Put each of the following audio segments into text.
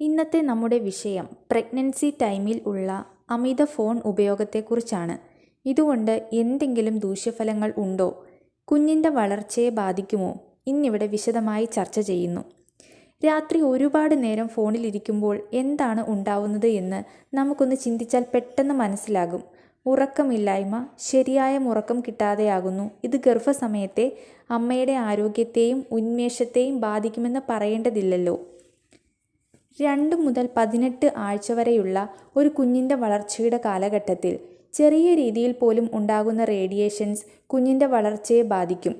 ഇന്നത്തെ നമ്മുടെ വിഷയം പ്രഗ്നൻസി ടൈമിൽ ഉള്ള അമിത ഫോൺ ഉപയോഗത്തെക്കുറിച്ചാണ്. ഇതുകൊണ്ട് എന്തെങ്കിലും ദൂഷ്യഫലങ്ങൾ ഉണ്ടോ? കുഞ്ഞിന്റെ വളർച്ചയെ ബാധിക്കുമോ? ഇന്നിവിടെ വിശദമായി ചർച്ച ചെയ്യുന്നു. രാത്രി ഒരുപാട് നേരം ഫോണിലിരിക്കുമ്പോൾ എന്താണ് ഉണ്ടാവുന്നത് എന്ന് നമുക്കൊന്ന് ചിന്തിച്ചാൽ പെട്ടെന്ന് മനസ്സിലാകും. ഉറക്കമില്ലായ്മ, ശരിയായ ഉറക്കം കിട്ടാതെയാകുന്നു. ഇത് ഗർഭസമയത്തെ അമ്മയുടെ ആരോഗ്യത്തെയും ഉന്മേഷത്തെയും ബാധിക്കുമെന്ന് പറയേണ്ടതില്ലല്ലോ. രണ്ട് മുതൽ പതിനെട്ട് ആഴ്ച വരെയുള്ള ഒരു കുഞ്ഞിന്റെ വളർച്ചയുടെ കാലഘട്ടത്തിൽ ചെറിയ രീതിയിൽ പോലും ഉണ്ടാകുന്ന റേഡിയേഷൻസ് കുഞ്ഞിന്റെ വളർച്ചയെ ബാധിക്കും.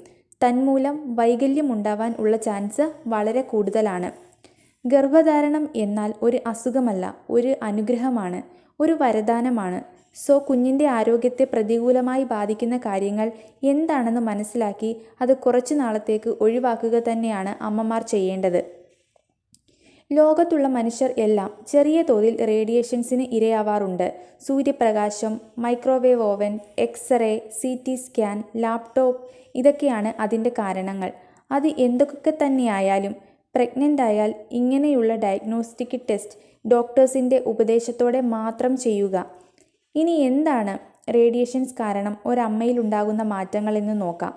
തന്മൂലം വൈകല്യം ഉണ്ടാവാൻ ഉള്ള ചാൻസ് വളരെ കൂടുതലാണ്. ഗർഭധാരണം എന്നാൽ ഒരു അസുഖമല്ല, ഒരു അനുഗ്രഹമാണ്, ഒരു വരദാനമാണ്. സോ കുഞ്ഞിന്റെ ആരോഗ്യത്തെ പ്രതികൂലമായി ബാധിക്കുന്ന കാര്യങ്ങൾ എന്താണെന്ന് മനസ്സിലാക്കി അത് കുറച്ചു നാളത്തേക്ക് ഒഴിവാക്കുക തന്നെയാണ് അമ്മമാർ ചെയ്യേണ്ടത്. ലോകത്തുള്ള മനുഷ്യർ എല്ലാം ചെറിയ തോതിൽ റേഡിയേഷൻസിന് ഇരയാവാറുണ്ട്. സൂര്യപ്രകാശം, microwave oven, x-ray, CT scan, laptop ഇതൊക്കെയാണ് അതിന്റെ കാരണങ്ങൾ. അത് എന്തൊക്കെ തന്നെയായാലും പ്രഗ്നന്റ് ആയാൽ ഇങ്ങനെയുള്ള ഡയഗ്നോസ്റ്റിക് ടെസ്റ്റ് ഡോക്ടേഴ്സിന്റെ ഉപദേശത്തോടെ മാത്രം ചെയ്യുക. ഇനി എന്താണ് റേഡിയേഷൻസ് കാരണം ഒരമ്മയിലുണ്ടാകുന്ന മാറ്റങ്ങൾ എന്ന് നോക്കാം.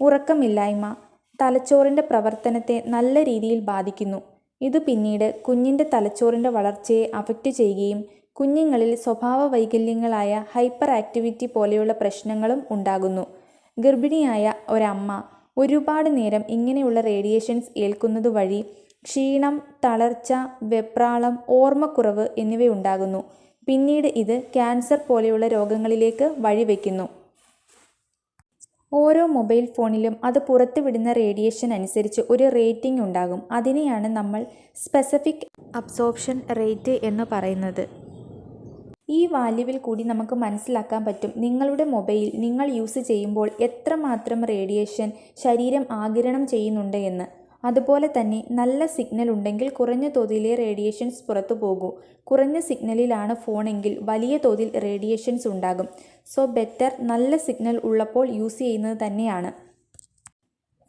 ഉറക്കമില്ലായ്മ തലച്ചോറിന്റെ പ്രവർത്തനത്തെ നല്ല രീതിയിൽ ബാധിക്കുന്നു. ഇത് പിന്നീട് കുഞ്ഞിന്റെ തലച്ചോറിന്റെ വളർച്ചയെ അഫക്റ്റ് ചെയ്യുകയും കുഞ്ഞുങ്ങളിൽ സ്വഭാവ വൈകല്യങ്ങളായ ഹൈപ്പർ ആക്ടിവിറ്റി പോലെയുള്ള പ്രശ്നങ്ങളും ഉണ്ടാകുന്നു. ഗർഭിണിയായ ഒരമ്മ ഒരുപാട് നേരം ഇങ്ങനെയുള്ള റേഡിയേഷൻസ് ഏൽക്കുന്നത് വഴി ക്ഷീണം, തളർച്ച, വെപ്രാളം, ഓർമ്മക്കുറവ് എന്നിവയുണ്ടാകുന്നു. പിന്നീട് ഇത് ക്യാൻസർ പോലെയുള്ള രോഗങ്ങളിലേക്ക് വഴിവെക്കുന്നു. ഓരോ മൊബൈൽ ഫോണിലും അത് പുറത്തുവിടുന്ന റേഡിയേഷൻ അനുസരിച്ച് ഒരു റേറ്റിംഗ് ഉണ്ടാകും. അതിനെയാണ് നമ്മൾ സ്പെസിഫിക് അബ്സോർപ്ഷൻ റേറ്റ് എന്ന് പറയുന്നത്. ഈ വാല്യുവിൽ കൂടി നമുക്ക് മനസ്സിലാക്കാൻ പറ്റും നിങ്ങളുടെ മൊബൈൽ നിങ്ങൾ യൂസ് ചെയ്യുമ്പോൾ എത്രമാത്രം റേഡിയേഷൻ ശരീരം ആഗിരണം ചെയ്യുന്നുണ്ട് എന്ന്. അതുപോലെ തന്നെ നല്ല സിഗ്നൽ ഉണ്ടെങ്കിൽ കുറഞ്ഞ തോതിലെ റേഡിയേഷൻസ് പുറത്തു പോകൂ കുറഞ്ഞ സിഗ്നലിലാണ് ഫോണെങ്കിൽ വലിയ തോതിൽ റേഡിയേഷൻസ് ഉണ്ടാകും. സോ ബെറ്റർ നല്ല സിഗ്നൽ ഉള്ളപ്പോൾ യൂസ് ചെയ്യുന്നത് തന്നെയാണ്.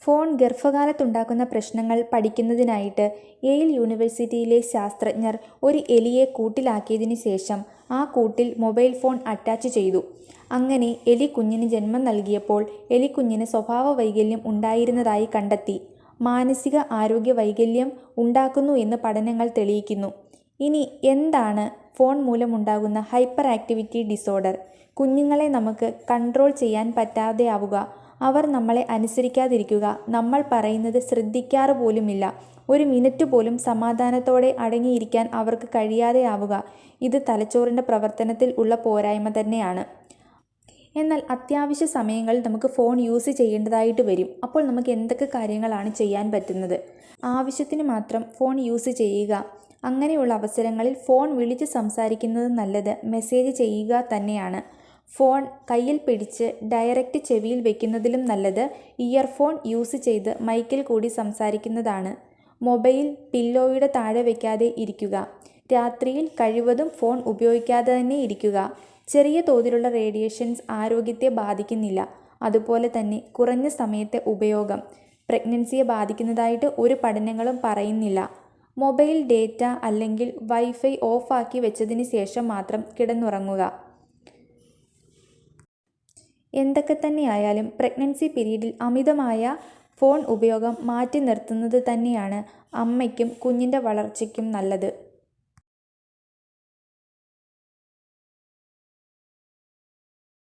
ഫോൺ ഗർഭകാലത്തുണ്ടാക്കുന്ന പ്രശ്നങ്ങൾ പഠിക്കുന്നതിനായിട്ട് എയിൽ യൂണിവേഴ്സിറ്റിയിലെ ശാസ്ത്രജ്ഞർ ഒരു എലിയെ കൂട്ടിലാക്കിയതിനു ശേഷം ആ കൂട്ടിൽ മൊബൈൽ ഫോൺ അറ്റാച്ച് ചെയ്തു. അങ്ങനെ എലി കുഞ്ഞിന് ജന്മം നൽകിയപ്പോൾ എലിക്കുഞ്ഞിന് സ്വഭാവവൈകല്യം ഉണ്ടായിരുന്നതായി കണ്ടെത്തി. മാനസിക ആരോഗ്യ വൈകല്യം ഉണ്ടാക്കുന്നു എന്ന് പഠനങ്ങൾ തെളിയിക്കുന്നു. ഇനി എന്താണ് ഫോൺ മൂലമുണ്ടാകുന്ന ഹൈപ്പർ ആക്ടിവിറ്റി ഡിസോർഡർ? കുഞ്ഞുങ്ങളെ നമുക്ക് കൺട്രോൾ ചെയ്യാൻ പറ്റാതെയാവുക, അവർ നമ്മളെ അനുസരിക്കാതിരിക്കുക, നമ്മൾ പറയുന്നത് ശ്രദ്ധിക്കാറ് പോലുമില്ല, ഒരു മിനിറ്റ് പോലും സമാധാനത്തോടെ അടങ്ങിയിരിക്കാൻ അവർക്ക് കഴിയാതെ ആവുക ഇത് തലച്ചോറിന്റെ പ്രവർത്തനത്തിൽ ഉള്ള പോരായ്മ തന്നെയാണ്. എന്നാൽ അത്യാവശ്യ സമയങ്ങളിൽ നമുക്ക് ഫോൺ യൂസ് ചെയ്യേണ്ടതായിട്ട് വരും. അപ്പോൾ നമുക്ക് എന്തൊക്കെ കാര്യങ്ങളാണ് ചെയ്യാൻ പറ്റുന്നത്? ആവശ്യത്തിന് മാത്രം ഫോൺ യൂസ് ചെയ്യുക. അങ്ങനെയുള്ള അവസരങ്ങളിൽ ഫോൺ വിളിച്ച് സംസാരിക്കുന്നത് നല്ലത് മെസ്സേജ് ചെയ്യുക തന്നെയാണ്. ഫോൺ കയ്യിൽ പിടിച്ച് ഡയറക്റ്റ് ചെവിയിൽ വെക്കുന്നതിലും നല്ലത് ഇയർഫോൺ യൂസ് ചെയ്ത് മൈക്കിൽ കൂടി സംസാരിക്കുന്നതാണ്. മൊബൈൽ പില്ലോയുടെ താഴെ വയ്ക്കാതെ ഇരിക്കുക. രാത്രിയിൽ കഴിവതും ഫോൺ ഉപയോഗിക്കാതെ തന്നെ ഇരിക്കുക. ചെറിയ തോതിലുള്ള റേഡിയേഷൻസ് ആരോഗ്യത്തെ ബാധിക്കുന്നില്ല. അതുപോലെ തന്നെ കുറഞ്ഞ സമയത്തെ ഉപയോഗം പ്രഗ്നൻസിയെ ബാധിക്കുന്നതായിട്ട് ഒരു പഠനങ്ങളും പറയുന്നില്ല. മൊബൈൽ ഡേറ്റ അല്ലെങ്കിൽ വൈഫൈ ഓഫാക്കി വെച്ചതിന് ശേഷം മാത്രം കിടന്നുറങ്ങുക. എന്തൊക്കെ തന്നെയായാലും പ്രഗ്നൻസി പീരീഡിൽ അമിതമായ ഫോൺ ഉപയോഗം മാറ്റി നിർത്തുന്നത് തന്നെയാണ് അമ്മയ്ക്കും കുഞ്ഞിന്റെ വളർച്ചയ്ക്കും നല്ലത്.